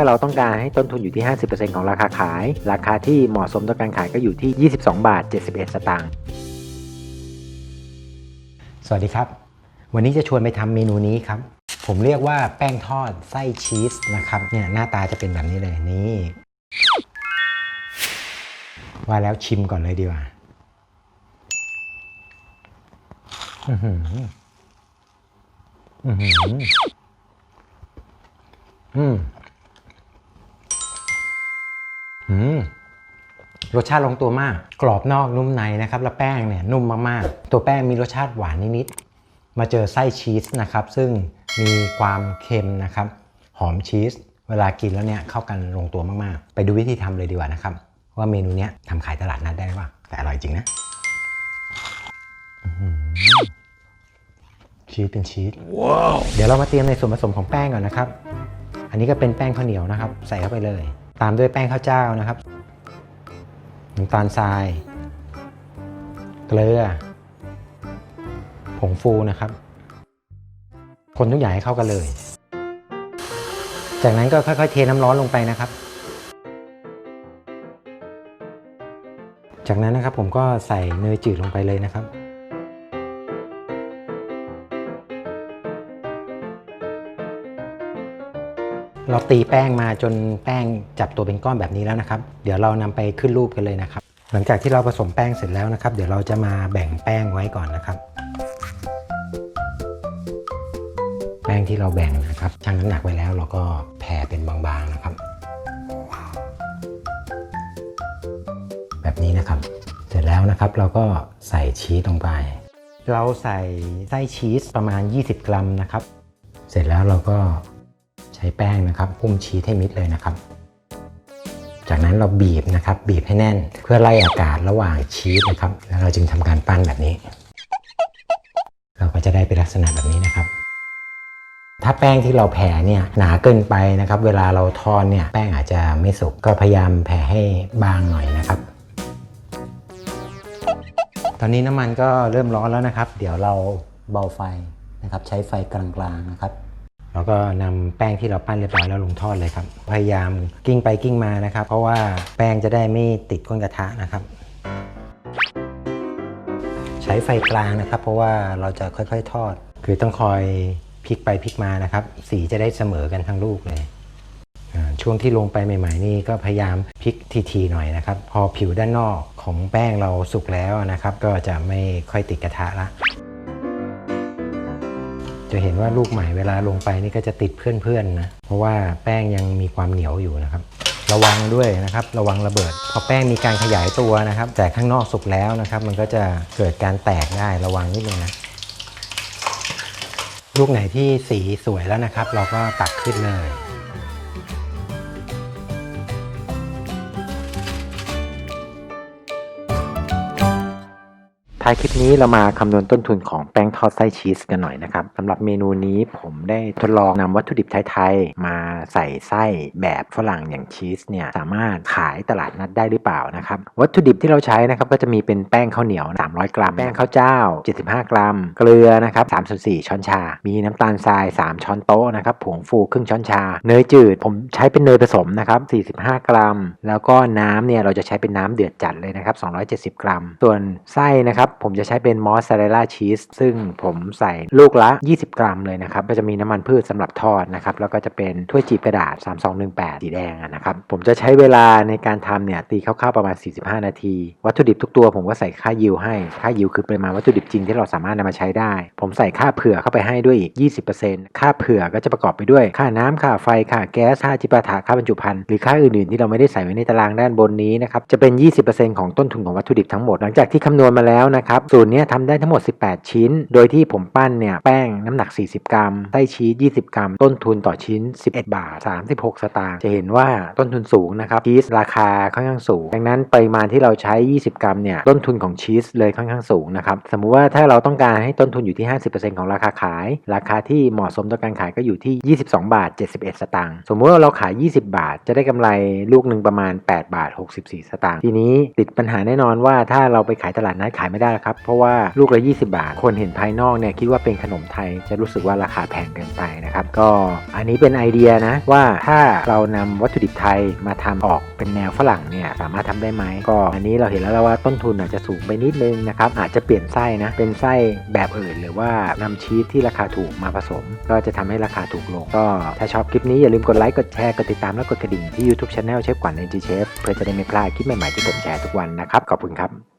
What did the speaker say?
ถ้าเราต้องการให้ต้นทุนอยู่ที่ 50%ของราคาขาย ราคาที่เหมาะสมต่อการขายก็อยู่ที่ 22 บาท 71 สตางค์ สวัสดีครับ วันนี้จะชวนไปทำเมนูนี้ครับ ผมเรียกว่าแป้งทอดไส้ชีสนะครับ เนี่ยหน้าตาจะเป็นแบบนี้เลยนี่ ว่าแล้วชิมก่อนเลยดีกว่าอือหืออือหืออืม รสชาติลงตัวมาก กรอบนอกนุ่มในนะครับ แล้วแป้งเนี่ยนุ่มมากๆ ตัวแป้งมีรสชาติหวานนิดๆ มาเจอไส้ชีสนะครับ ซึ่งมีความเค็มนะครับ หอมชีส เวลากินแล้วเนี่ยเข้ากันลงตัวมากๆ ไปดูวิธีทำเลยดีกว่านะครับ ว่าเมนูเนี้ยทำขายตลาดนัดได้หรือเปล่าแต่อร่อยจริงนะอื้อหือชีสเป็นชีสเดี๋ยวเรามาเตรียมในส่วนผสมของแป้งก่อนนะครับ อันนี้ก็เป็นแป้งข้าวเหนียวนะครับ ใส่เข้าไปเลย ตามด้วยแป้งข้าวเจ้านะครับ น้ำตาลทราย เกลือ ผงฟูนะครับ คนทุกอย่างให้เข้ากันเลย จากนั้นก็ค่อยๆ เทน้ำร้อนลงไปนะครับ จากนั้นนะครับผมก็ใส่เนยจืดลงไปเลยนะครับ เราตีแป้งมาจนแป้งจับตัวเป็นก้อนแบบนี้แล้วนะครับ เดี๋ยวเรานำไปขึ้นรูปกันเลยนะครับ หลังจากที่เราผสมแป้งเสร็จแล้วนะครับ เดี๋ยวเราจะมาแบ่งแป้งไว้ก่อนนะครับ แป้งที่เราแบ่งนะครับชั่งน้ำหนักไว้แล้ว เราก็แผ่เป็นบางๆนะครับ แบบนี้นะครับ เสร็จแล้วนะครับเราก็ใส่ชีสลงไป เราใส่ไส้ชีสประมาณ 20 กรัมนะครับ เสร็จแล้วเราก็ ใช้แป้งนะครับพุ่มชีสให้มิดเลยนะครับ จากนั้นเราบีบนะครับบีบให้แน่นเพื่อไล่อากาศระหว่างชีสนะครับ แล้วเราจึงทำการปั้นแบบนี้ เราก็จะได้เป็นลักษณะแบบนี้นะครับ ถ้าแป้งที่เราแผ่เนี่ยหนาเกินไปนะครับ เวลาเราทอดเนี่ยแป้งอาจจะไม่สุกก็พยายามแผ่ให้บางหน่อยนะครับตอนนี้น้ำมันก็เริ่มร้อนแล้วนะครับ เดี๋ยวเราเบาไฟนะครับ ใช้ไฟกลางๆนะครับ แล้วก็นำแป้งที่เราปั้นเรียบร้อยแล้วลงทอดเลยครับ พยายามกิ้งไปกิ้งมานะครับ เพราะว่าแป้งจะได้ไม่ติดก้นกระทะนะครับ ใช้ไฟกลางนะครับ เพราะว่าเราจะค่อยๆทอด คือต้องคอยพลิกไปพลิกมานะครับ สีจะได้เสมอกันทั้งลูกเลยช่วงที่ลงไปใหม่ ๆ นี่ก็พยายามพลิกทีๆหน่อยนะครับ พอผิวด้านนอกของแป้งเราสุกแล้วนะครับ ก็จะไม่ค่อยติดกระทะละ จะเห็นว่าลูกใหม่เวลาลงไปนี่ก็จะติดเพื่อนๆนะ เพราะว่าแป้งยังมีความเหนียวอยู่นะครับ ระวังด้วยนะครับ ระวังระเบิด พอแป้งมีการขยายตัวนะครับ แต่ข้างนอกสุกแล้วนะครับ มันก็จะเกิดการแตกได้ระวังนิดนึงนะ ลูกไหนที่สีสวยแล้วนะครับ เราก็ตักขึ้นเลย ท้ายคลิปนี้เรามาคำนวณต้นทุนของแป้งทอดไส้ชีสกันหน่อยนะครับสำหรับเมนูนี้ผมได้ทดลองนำวัตถุดิบไทยๆมาใส่ไส้แบบฝรั่งอย่างชีสเนี่ยสามารถขายตลาดนัดได้หรือเปล่านะครับวัตถุดิบที่เราใช้นะครับก็จะมีเป็นแป้งข้าวเหนียว 300 กรัม แป้งข้าวเจ้า 75 กรัม เกลือนะครับ3ส่วน4ช้อนชา มีน้ำตาลทราย 3 ช้อนโต๊ะนะครับผงฟูครึ่งช้อนชา เนยจืดผมใช้เป็นเนยผสมนะครับ45 กรัม แล้วก็น้ำเนี่ยเราจะใช้เป็นน้ำเดือดจัดเลยนะครับ270 กรัม ส่วนไส้นะครับผมจะใช้เป็นมอสซาเรลล่าชีสซึ่งผมใส่ลูกละ 20 กรัมเลยนะครับ ก็จะมีน้ำมันพืชสำหรับทอดนะครับ แล้วก็จะเป็นถ้วยจีบกระดาษ 3218 สีแดงนะครับ ผมจะใช้เวลาในการทำเนี่ยตีคร่าวๆประมาณ 45 นาที วัตถุดิบทุกตัวผมก็ใส่ค่ายิวให้ ค่ายิวคือปริมาณวัตถุดิบจริงที่เราสามารถนำมาใช้ได้ ผมใส่ค่าเผื่อเข้าไปให้ด้วยอีก 20%ค่าเผื่อก็จะประกอบไปด้วย ค่าน้ำค่าไฟ ค่าแก๊ส ค่าจิปาถะ ค่าบรรจุภัณฑ์ หรือค่าอื่นๆที่เราไม่ได้ใส่ไว้ในตารางด้านบนนี้นะครับ จะเป็น 20%ของต้นทุนของวัตถุดิบทั้งหมด หลังจากที่คำนวณมาแล้วนะครับสูตรนี้ทำได้ทั้งหมด 18 ชิ้น โดยที่ผมปั้นเนี่ยแป้งน้ำหนัก 40 กรัมไส้ชีส 20 กรัม ต้นทุนต่อชิ้น 11 บาท 36 สตางค์จะเห็นว่าต้นทุนสูงนะครับชีสราคาค่อนข้างสูง ดังนั้นปริมาณที่เราใช้ 20 กรัมเนี่ยต้นทุนของชีสเลยค่อนข้างสูงนะครับสมมุติว่าถ้าเราต้องการให้ต้นทุนอยู่ที่ 50%ของราคาขาย ราคาที่เหมาะสมต่อการขายก็อยู่ที่ 22 บาท 71 สตางค์สมมุติว่าเราขาย 20 บาท จะได้กำไรลูกหนึ่งประมาณ 8 บาท 64 สตางค์ทีนี้ติดปัญหาแน่นอนว่าถ้าเราไปขายตลาดนัดขายไม่ได้ครับ เพราะว่าลูกละ 20 บาท คนเห็นภายนอกเนี่ยคิดว่าเป็นขนมไทยจะรู้สึกว่าราคาแพงเกินไปนะครับ ก็อันนี้เป็นไอเดียนะว่าถ้าเรานำวัตถุดิบไทยมาทำออกเป็นแนวฝรั่งเนี่ยสามารถทำได้ไหมก็อันนี้เราเห็นแล้วว่าต้นทุนอาจจะสูงไปนิดนึงนะครับอาจจะเปลี่ยนไส้นะเป็นไส้แบบอื่น หรือว่านำชีสที่ราคาถูกมาผสม ก็จะทำให้ราคาถูกลง ก็ถ้าชอบคลิปนี้อย่าลืมกดไลค์กดแชร์กดติดตามและกดกระดิ่งที่ YouTube Channel เชฟขวัญ NG Chef เพื่อจะได้ไม่พลาดคลิปใหม่ๆที่ผมแชร์ทุกวันนะครับขอบคุณครับ